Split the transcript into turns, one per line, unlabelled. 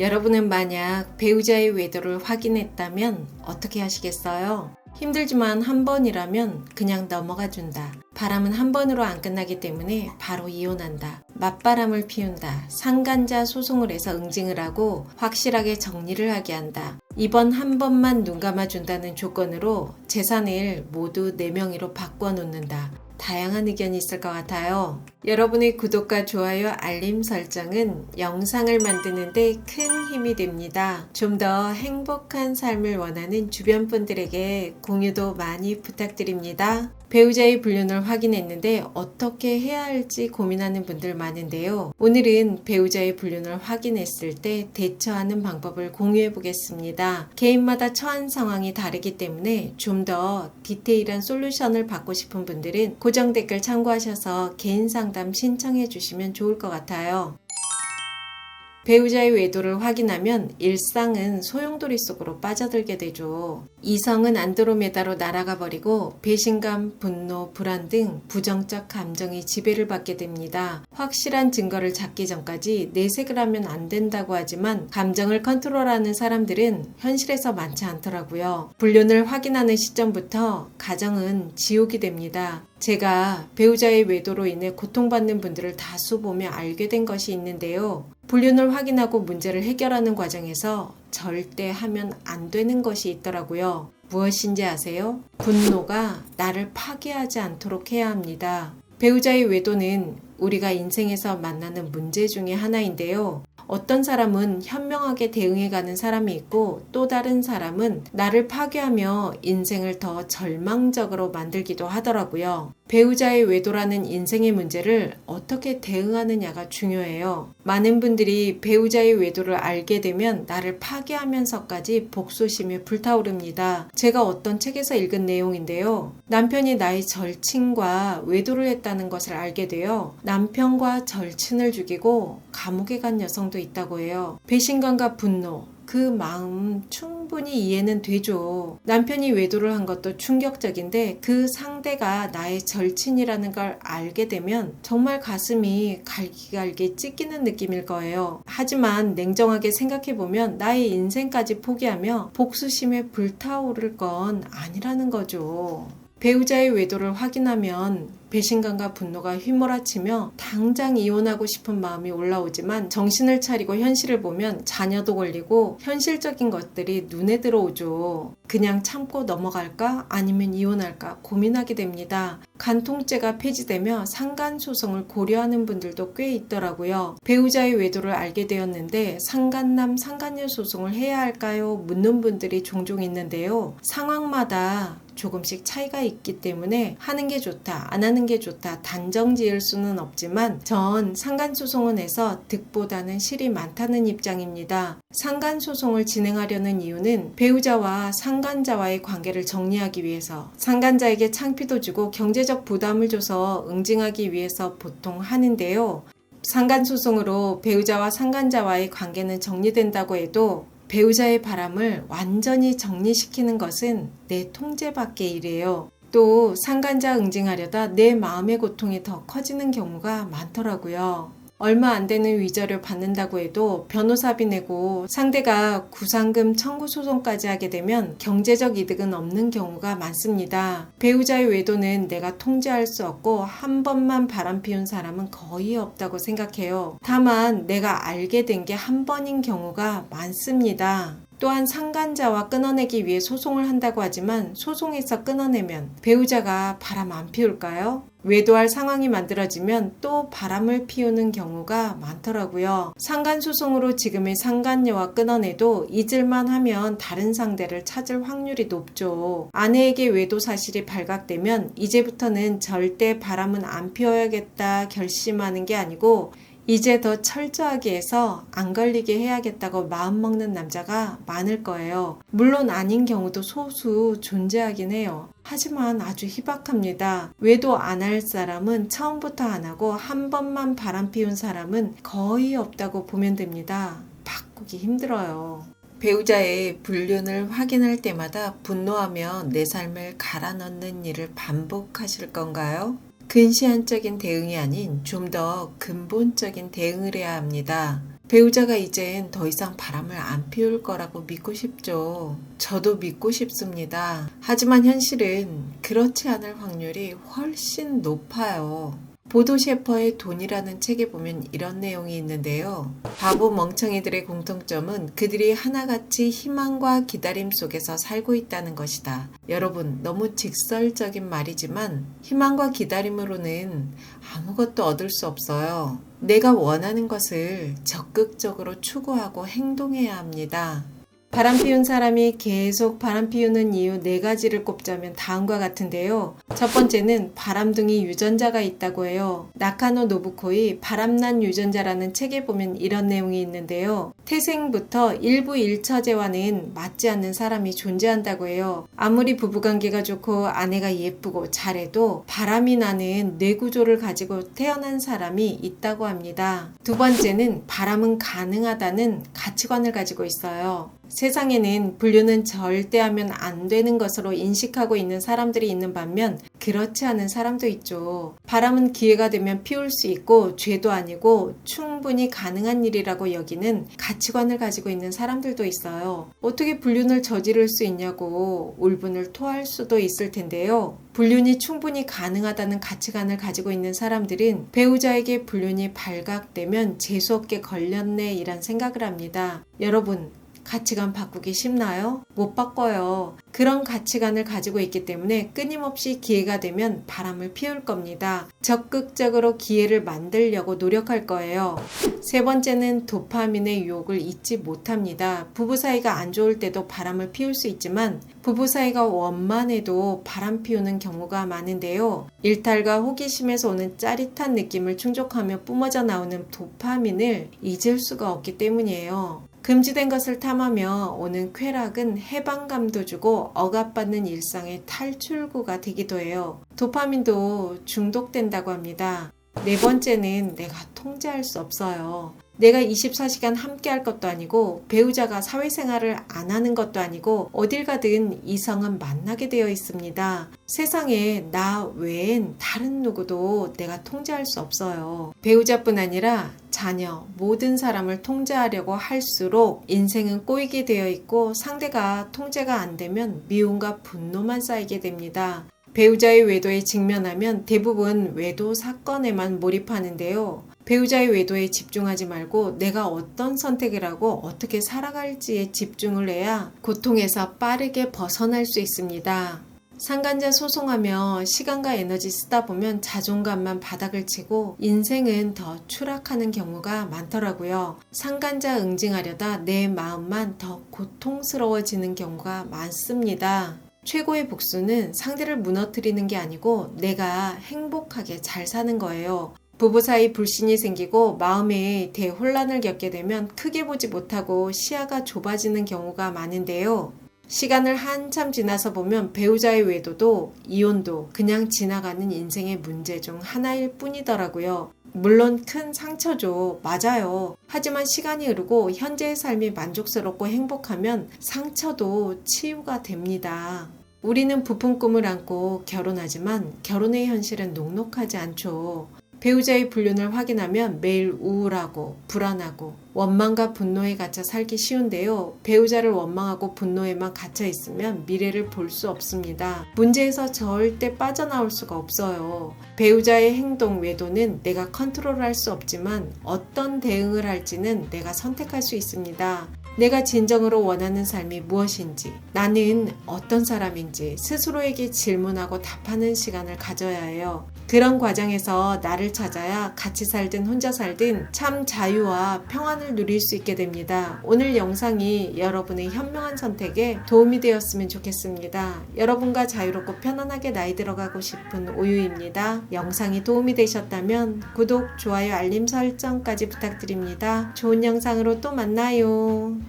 여러분은 만약 배우자의 외도를 확인했다면 어떻게 하시겠어요? 힘들지만 한 번이라면 그냥 넘어가 준다. 바람은 한 번으로 안 끝나기 때문에 바로 이혼한다. 맞바람을 피운다. 상간자 소송을 해서 응징을 하고 확실하게 정리를 하게 한다. 이번 한 번만 눈 감아준다는 조건으로 재산을 모두 4명의로 바꿔놓는다. 다양한 의견이 있을 것 같아요. 여러분의 구독과 좋아요, 알림 설정은 영상을 만드는데 큰 힘이 됩니다. 좀 더 행복한 삶을 원하는 주변 분들에게 공유도 많이 부탁드립니다. 배우자의 불륜을 확인했는데 어떻게 해야 할지 고민하는 분들 많은데요. 오늘은 배우자의 불륜을 확인했을 때 대처하는 방법을 공유해 보겠습니다. 개인마다 처한 상황이 다르기 때문에 좀 더 디테일한 솔루션을 받고 싶은 분들은 고정 댓글 참고하셔서 개인 상담 신청해 주시면 좋을 것 같아요. 배우자의 외도를 확인하면 일상은 소용돌이 속으로 빠져들게 되죠. 이성은 안드로메다로 날아가 버리고 배신감, 분노, 불안 등 부정적 감정이 지배를 받게 됩니다. 확실한 증거를 찾기 전까지 내색을 하면 안 된다고 하지만 감정을 컨트롤하는 사람들은 현실에서 많지 않더라고요. 불륜을 확인하는 시점부터 가정은 지옥이 됩니다. 제가 배우자의 외도로 인해 고통받는 분들을 다수 보며 알게 된 것이 있는데요. 불륜을 확인하고 문제를 해결하는 과정에서 절대 하면 안 되는 것이 있더라고요. 무엇인지 아세요? 분노가 나를 파괴하지 않도록 해야 합니다. 배우자의 외도는 우리가 인생에서 만나는 문제 중에 하나인데요. 어떤 사람은 현명하게 대응해가는 사람이 있고 또 다른 사람은 나를 파괴하며 인생을 더 절망적으로 만들기도 하더라고요. 배우자의 외도라는 인생의 문제를 어떻게 대응하느냐가 중요해요. 많은 분들이 배우자의 외도를 알게 되면 나를 파괴하면서까지 복수심이 불타오릅니다. 제가 어떤 책에서 읽은 내용인데요. 남편이 나의 절친과 외도를 했다는 것을 알게 되어 남편과 절친을 죽이고 감옥에 간 여성도 있다고 해요. 배신감과 분노, 그 마음 충분히 이해는 되죠. 남편이 외도를 한 것도 충격적인데 그 상대가 나의 절친이라는 걸 알게 되면 정말 가슴이 갈기갈기 찢기는 느낌일 거예요. 하지만 냉정하게 생각해보면 나의 인생까지 포기하며 복수심에 불타오를 건 아니라는 거죠. 배우자의 외도를 확인하면 배신감과 분노가 휘몰아치며 당장 이혼하고 싶은 마음이 올라오지만 정신을 차리고 현실을 보면 자녀도 걸리고 현실적인 것들이 눈에 들어오죠. 그냥 참고 넘어갈까 아니면 이혼할까 고민하게 됩니다. 간통죄가 폐지되며 상간 소송을 고려하는 분들도 꽤 있더라고요. 배우자의 외도를 알게 되었는데 상간남, 상간녀 소송을 해야 할까요? 묻는 분들이 종종 있는데요. 상황마다 조금씩 차이가 있기 때문에 하는 게 좋다, 안 하는 게 좋다, 단정 지을 수는 없지만 전 상간소송은 해서 득보다는 실이 많다는 입장입니다. 상간소송을 진행하려는 이유는 배우자와 상간자와의 관계를 정리하기 위해서 상간자에게 창피도 주고 경제적 부담을 줘서 응징하기 위해서 보통 하는데요. 상간소송으로 배우자와 상간자와의 관계는 정리된다고 해도 배우자의 바람을 완전히 정리시키는 것은 내 통제 밖의 일이에요. 또 상간자 응징하려다 내 마음의 고통이 더 커지는 경우가 많더라고요. 얼마 안 되는 위자료 받는다고 해도 변호사비 내고 상대가 구상금 청구 소송까지 하게 되면 경제적 이득은 없는 경우가 많습니다. 배우자의 외도는 내가 통제할 수 없고 한 번만 바람 피운 사람은 거의 없다고 생각해요. 다만 내가 알게 된 게 한 번인 경우가 많습니다. 또한 상간자와 끊어내기 위해 소송을 한다고 하지만 소송에서 끊어내면 배우자가 바람 안 피울까요? 외도할 상황이 만들어지면 또 바람을 피우는 경우가 많더라고요. 상간소송으로 지금의 상간녀와 끊어내도 잊을만 하면 다른 상대를 찾을 확률이 높죠. 아내에게 외도 사실이 발각되면 이제부터는 절대 바람은 안 피워야겠다 결심하는 게 아니고 이제 더 철저하게 해서 안 걸리게 해야겠다고 마음먹는 남자가 많을 거예요. 물론 아닌 경우도 소수 존재하긴 해요. 하지만 아주 희박합니다. 외도 안 할 사람은 처음부터 안 하고 한 번만 바람 피운 사람은 거의 없다고 보면 됩니다. 바꾸기 힘들어요. 배우자의 불륜을 확인할 때마다 분노하며 내 삶을 갈아 넣는 일을 반복하실 건가요? 근시안적인 대응이 아닌 좀 더 근본적인 대응을 해야 합니다. 배우자가 이젠 더 이상 바람을 안 피울 거라고 믿고 싶죠. 저도 믿고 싶습니다. 하지만 현실은 그렇지 않을 확률이 훨씬 높아요. 보도 셰퍼의 돈이라는 책에 보면 이런 내용이 있는데요. 바보 멍청이들의 공통점은 그들이 하나같이 희망과 기다림 속에서 살고 있다는 것이다. 여러분, 너무 직설적인 말이지만 희망과 기다림으로는 아무것도 얻을 수 없어요. 내가 원하는 것을 적극적으로 추구하고 행동해야 합니다. 바람 피운 사람이 계속 바람 피우는 이유 네 가지를 꼽자면 다음과 같은데요. 첫 번째는 바람둥이 유전자가 있다고 해요. 나카노 노부코의 바람난 유전자라는 책에 보면 이런 내용이 있는데요. 태생부터 일부 일처제와는 맞지 않는 사람이 존재한다고 해요. 아무리 부부관계가 좋고 아내가 예쁘고 잘해도 바람이 나는 뇌구조를 가지고 태어난 사람이 있다고 합니다. 두 번째는 바람은 가능하다는 가치관을 가지고 있어요. 세상에는 분류는 절대 하면 안 되는 것으로 인식하고 있는 사람들이 있는 반면 그렇지 않은 사람도 있죠. 바람은 기회가 되면 피울 수 있고 죄도 아니고 충분히 가능한 일이라고 여기는 가치관을 가지고 있는 사람들도 있어요. 어떻게 불륜을 저지를 수 있냐고 울분을 토할 수도 있을 텐데요. 불륜이 충분히 가능하다는 가치관을 가지고 있는 사람들은 배우자에게 불륜이 발각되면 재수없게 걸렸네 이란 생각을 합니다. 여러분, 가치관 바꾸기 쉽나요? 못 바꿔요. 그런 가치관을 가지고 있기 때문에 끊임없이 기회가 되면 바람을 피울 겁니다. 적극적으로 기회를 만들려고 노력할 거예요. 세 번째는 도파민의 유혹을 잊지 못합니다. 부부 사이가 안 좋을 때도 바람을 피울 수 있지만 부부 사이가 원만해도 바람 피우는 경우가 많은데요. 일탈과 호기심에서 오는 짜릿한 느낌을 충족하며 뿜어져 나오는 도파민을 잊을 수가 없기 때문이에요. 금지된 것을 탐하며 오는 쾌락은 해방감도 주고 억압받는 일상의 탈출구가 되기도 해요. 도파민도 중독된다고 합니다. 네 번째는 내가 통제할 수 없어요. 내가 24시간 함께 할 것도 아니고 배우자가 사회생활을 안 하는 것도 아니고 어딜 가든 이성은 만나게 되어 있습니다. 세상에 나 외엔 다른 누구도 내가 통제할 수 없어요. 배우자뿐 아니라 자녀, 모든 사람을 통제하려고 할수록 인생은 꼬이게 되어 있고 상대가 통제가 안 되면 미움과 분노만 쌓이게 됩니다. 배우자의 외도에 직면하면 대부분 외도 사건에만 몰입하는데요. 배우자의 외도에 집중하지 말고 내가 어떤 선택을 하고 어떻게 살아갈지에 집중을 해야 고통에서 빠르게 벗어날 수 있습니다. 상간자 소송하며 시간과 에너지 쓰다 보면 자존감만 바닥을 치고 인생은 더 추락하는 경우가 많더라고요. 상간자 응징하려다 내 마음만 더 고통스러워지는 경우가 많습니다. 최고의 복수는 상대를 무너뜨리는 게 아니고 내가 행복하게 잘 사는 거예요. 부부 사이 불신이 생기고 마음에 대혼란을 겪게 되면 크게 보지 못하고 시야가 좁아지는 경우가 많은데요. 시간을 한참 지나서 보면 배우자의 외도도 이혼도 그냥 지나가는 인생의 문제 중 하나일 뿐이더라고요. 물론 큰 상처죠. 맞아요. 하지만 시간이 흐르고 현재의 삶이 만족스럽고 행복하면 상처도 치유가 됩니다. 우리는 부푼 꿈을 안고 결혼하지만 결혼의 현실은 녹록하지 않죠. 배우자의 불륜을 확인하면 매일 우울하고 불안하고 원망과 분노에 갇혀 살기 쉬운데요. 배우자를 원망하고 분노에만 갇혀 있으면 미래를 볼 수 없습니다. 문제에서 절대 빠져나올 수가 없어요. 배우자의 행동 외도는 내가 컨트롤할 수 없지만 어떤 대응을 할지는 내가 선택할 수 있습니다. 내가 진정으로 원하는 삶이 무엇인지, 나는 어떤 사람인지 스스로에게 질문하고 답하는 시간을 가져야 해요. 그런 과정에서 나를 찾아야 같이 살든 혼자 살든 참 자유와 평안을 누릴 수 있게 됩니다. 오늘 영상이 여러분의 현명한 선택에 도움이 되었으면 좋겠습니다. 여러분과 자유롭고 편안하게 나이 들어가고 싶은 오유입니다. 영상이 도움이 되셨다면 구독, 좋아요, 알림 설정까지 부탁드립니다. 좋은 영상으로 또 만나요.